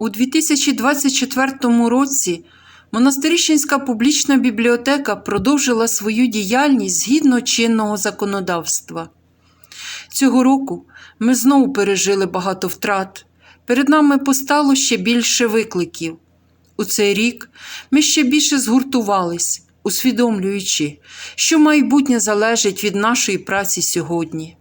У 2024 році Монастирищенська публічна бібліотека продовжила свою діяльність згідно чинного законодавства. Цього року ми знову пережили багато втрат. Перед нами постало ще більше викликів. У цей рік ми ще більше згуртувались, усвідомлюючи, що майбутнє залежить від нашої праці сьогодні.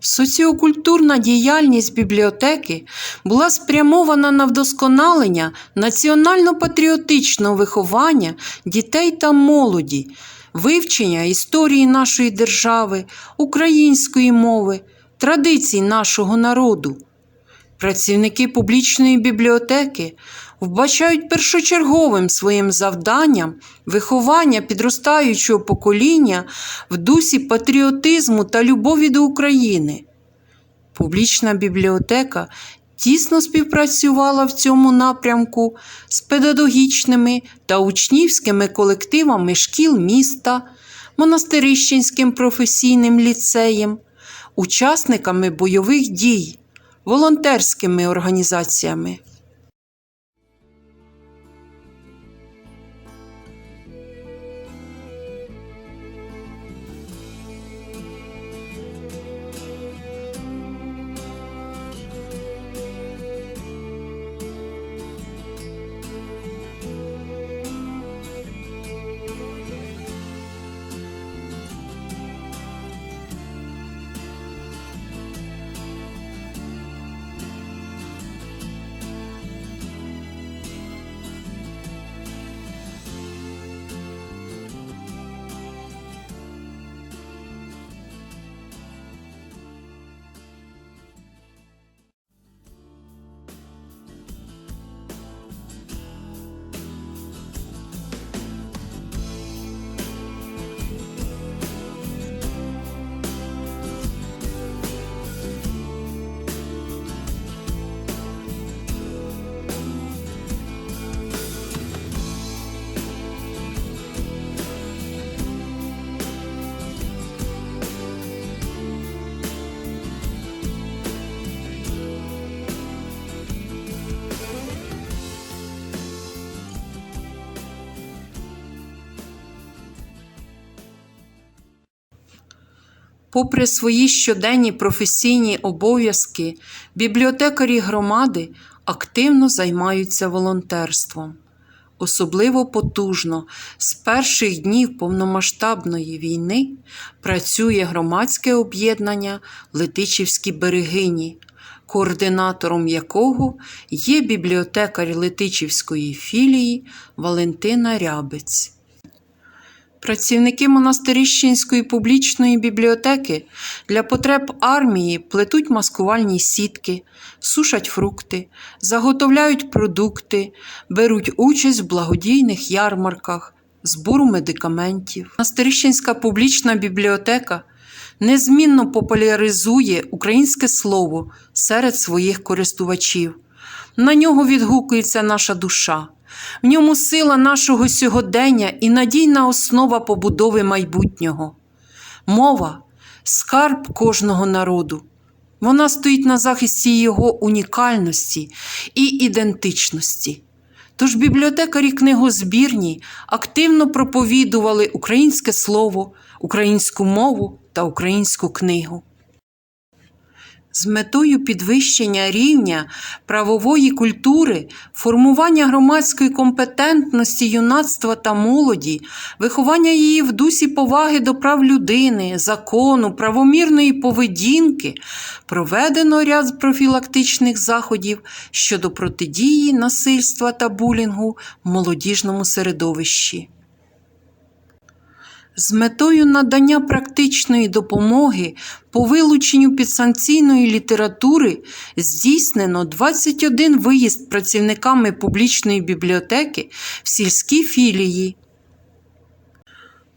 Соціокультурна діяльність бібліотеки була спрямована на вдосконалення національно-патріотичного виховання дітей та молоді, вивчення історії нашої держави, української мови, традицій нашого народу. Працівники публічної бібліотеки вбачають першочерговим своїм завданням виховання підростаючого покоління в дусі патріотизму та любові до України. Публічна бібліотека тісно співпрацювала в цьому напрямку з педагогічними та учнівськими колективами шкіл міста, Монастирищенським професійним ліцеєм, учасниками бойових дій, волонтерськими організаціями. Попри свої щоденні професійні обов'язки, бібліотекарі громади активно займаються волонтерством. Особливо потужно з перших днів повномасштабної війни працює громадське об'єднання Летичівські берегині, координатором якого є бібліотекар Летичівської філії Валентина Рябець. Працівники Монастирищенської публічної бібліотеки для потреб армії плетуть маскувальні сітки, сушать фрукти, заготовляють продукти, беруть участь в благодійних ярмарках, збору медикаментів. Монастирищенська публічна бібліотека незмінно популяризує українське слово серед своїх користувачів. На нього відгукується наша душа. В ньому сила нашого сьогодення і надійна основа побудови майбутнього. Мова скарб кожного народу. Вона стоїть на захисті його унікальності і ідентичності. Тож бібліотекарі книгозбірні активно проповідували українське слово, українську мову та українську книгу. З метою підвищення рівня правової культури, формування громадської компетентності юнацтва та молоді, виховання її в дусі поваги до прав людини, закону, правомірної поведінки, проведено ряд профілактичних заходів щодо протидії насильства та булінгу в молодіжному середовищі. З метою надання практичної допомоги по вилученню підсанкційної літератури здійснено 21 виїзд працівниками публічної бібліотеки в сільські філії.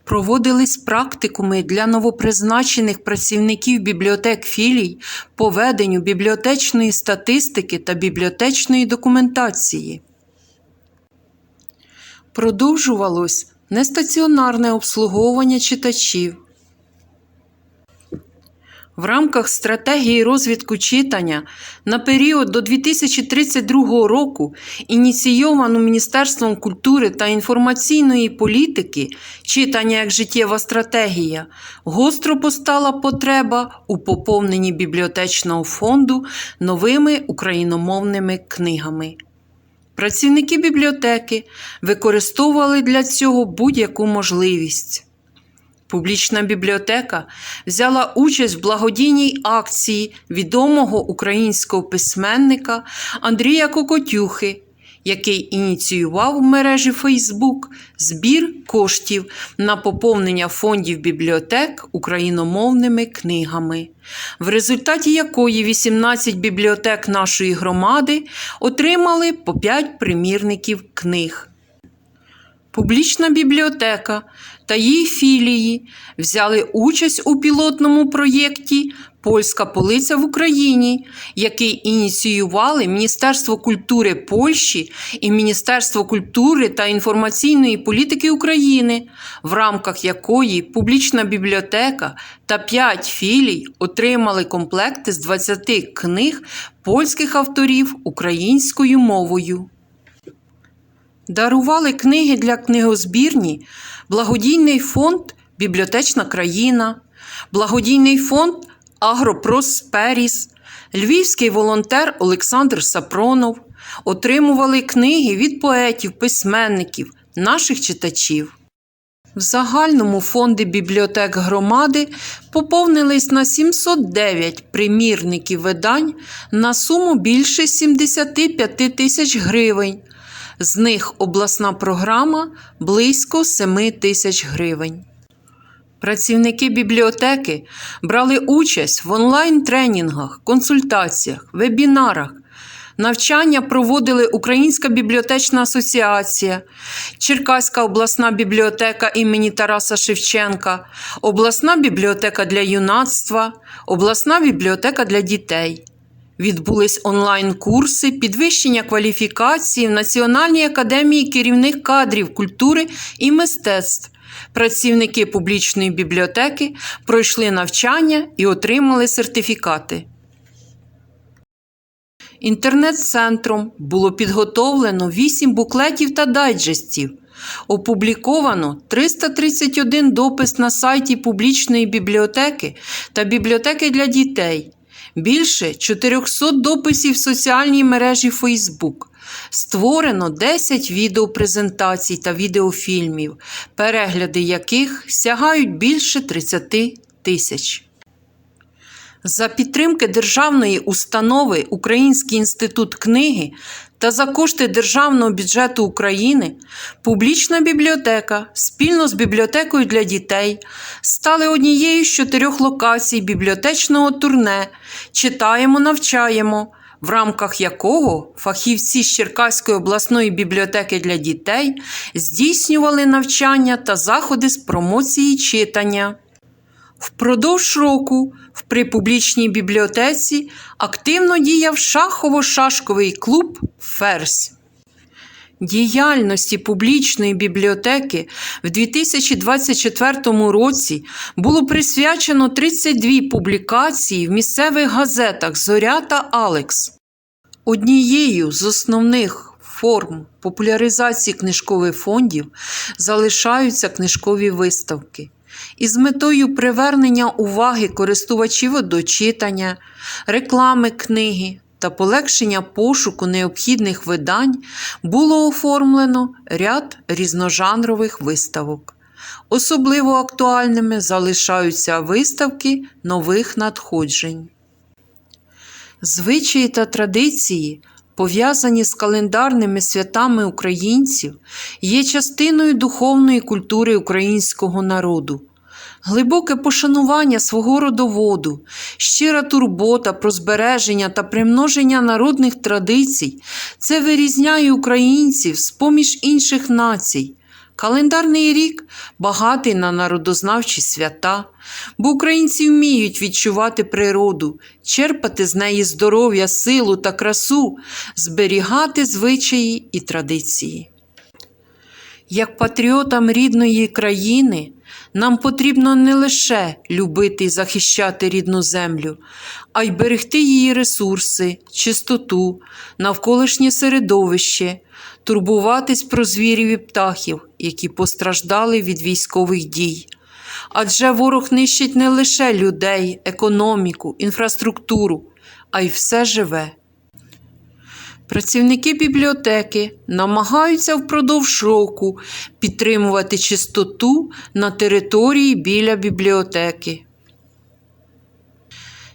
Проводились практикуми для новопризначених працівників бібліотек філій по веденню бібліотечної статистики та бібліотечної документації. Продовжувалось нестаціонарне обслуговування читачів. В рамках стратегії розвитку читання на період до 2032 року ініційовано Міністерством культури та інформаційної політики читання як життєва стратегія, гостро постала потреба у поповненні бібліотечного фонду новими україномовними книгами. Працівники бібліотеки використовували для цього будь-яку можливість. Публічна бібліотека взяла участь в благодійній акції відомого українського письменника Андрія Кокотюхи, який ініціював в мережі Фейсбук збір коштів на поповнення фондів бібліотек україномовними книгами, в результаті якої 18 бібліотек нашої громади отримали по 5 примірників книг. Публічна бібліотека та її філії взяли участь у пілотному проєкті Польська полиця в Україні, який ініціювали Міністерство культури Польщі і Міністерство культури та інформаційної політики України, в рамках якої публічна бібліотека та 5 філій отримали комплекти з 20 книг польських авторів українською мовою. Дарували книги для книгозбірні Благодійний фонд Бібліотечна країна, Благодійний фонд Агропросперіс, Львівський волонтер Олександр Сапронов отримували книги від поетів, письменників, наших читачів. В загальному фонди бібліотек громади поповнились на 709 примірників видань на суму більше 75 тисяч гривень. З них обласна програма близько 7 тисяч гривень. Працівники бібліотеки брали участь в онлайн-тренінгах, консультаціях, вебінарах. Навчання проводили Українська бібліотечна асоціація, Черкаська обласна бібліотека імені Тараса Шевченка, обласна бібліотека для юнацтва, обласна бібліотека для дітей. Відбулись онлайн-курси підвищення кваліфікації в Національній академії керівних кадрів культури і мистецтв. Працівники публічної бібліотеки пройшли навчання і отримали сертифікати. Інтернет-центром було підготовлено 8 буклетів та дайджестів. Опубліковано 331 допис на сайті публічної бібліотеки та бібліотеки для дітей. Більше 400 дописів в соціальній мережі Facebook. Створено 10 відеопрезентацій та відеофільмів, перегляди яких сягають більше 30 тисяч. За підтримки державної установи Український інститут книги та за кошти Державного бюджету України публічна бібліотека спільно з бібліотекою для дітей стали однією з чотирьох локацій бібліотечного турне Читаємо, навчаємо, в рамках якого фахівці з Черкаської обласної бібліотеки для дітей здійснювали навчання та заходи з промоції читання. Впродовж року в припублічній бібліотеці активно діяв шахово-шашковий клуб Ферзь. Діяльності публічної бібліотеки в 2024 році було присвячено 32 публікації в місцевих газетах Зоря та Алекс. Однією з основних форм популяризації книжкових фондів залишаються книжкові виставки. Із метою привернення уваги користувачів до читання, реклами книги та полегшення пошуку необхідних видань було оформлено ряд різножанрових виставок. Особливо актуальними залишаються виставки нових надходжень. Звичаї та традиції, пов'язані з календарними святами українців, є частиною духовної культури українського народу. Глибоке пошанування свого родоводу, щира турбота про збереження та примноження народних традицій це вирізняє українців з поміж інших націй. Календарний рік багатий на народознавчі свята, бо українці вміють відчувати природу, черпати з неї здоров'я, силу та красу, зберігати звичаї і традиції. Як патріотам рідної країни Нам потрібно не лише любити і захищати рідну землю, а й берегти її ресурси, чистоту, навколишнє середовище, турбуватись про звірів і птахів, які постраждали від військових дій. Адже ворог нищить не лише людей, економіку, інфраструктуру, а й все живе. Працівники бібліотеки намагаються впродовж року підтримувати чистоту на території біля бібліотеки.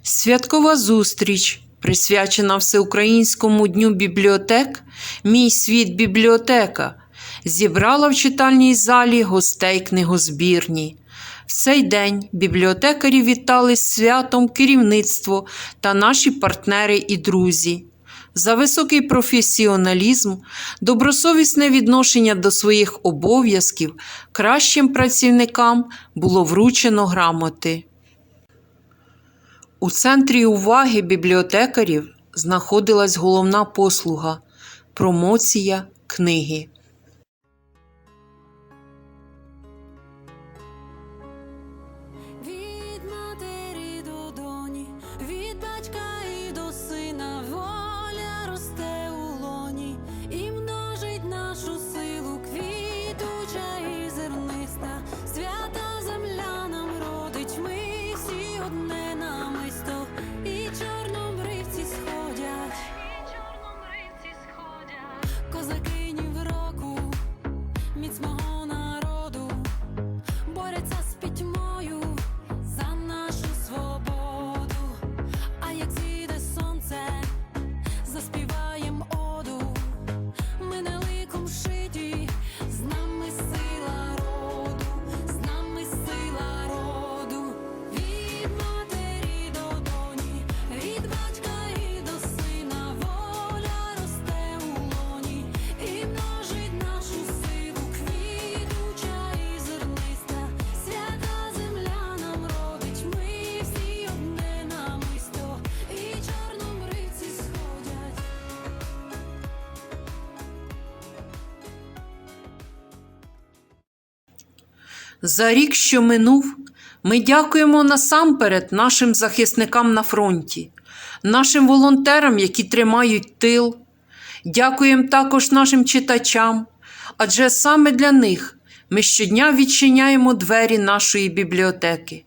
Святкова зустріч, присвячена Всеукраїнському дню бібліотек, Мій світ бібліотека, зібрала в читальній залі гостей книгозбірні. В цей день бібліотекарі вітали святом керівництво та наші партнери і друзі. За високий професіоналізм, добросовісне відношення до своїх обов'язків кращим працівникам було вручено грамоти. У центрі уваги бібліотекарів знаходилась головна послуга промоція книги. За рік, що минув, ми дякуємо насамперед нашим захисникам на фронті, нашим волонтерам, які тримають тил. Дякуємо також нашим читачам, адже саме для них ми щодня відчиняємо двері нашої бібліотеки.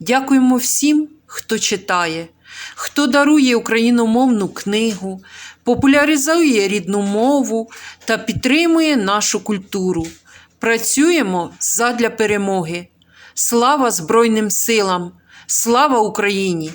Дякуємо всім, хто читає, хто дарує україномовну книгу, популяризує рідну мову та підтримує нашу культуру. Працюємо задля перемоги. Слава Збройним силам! Слава Україні!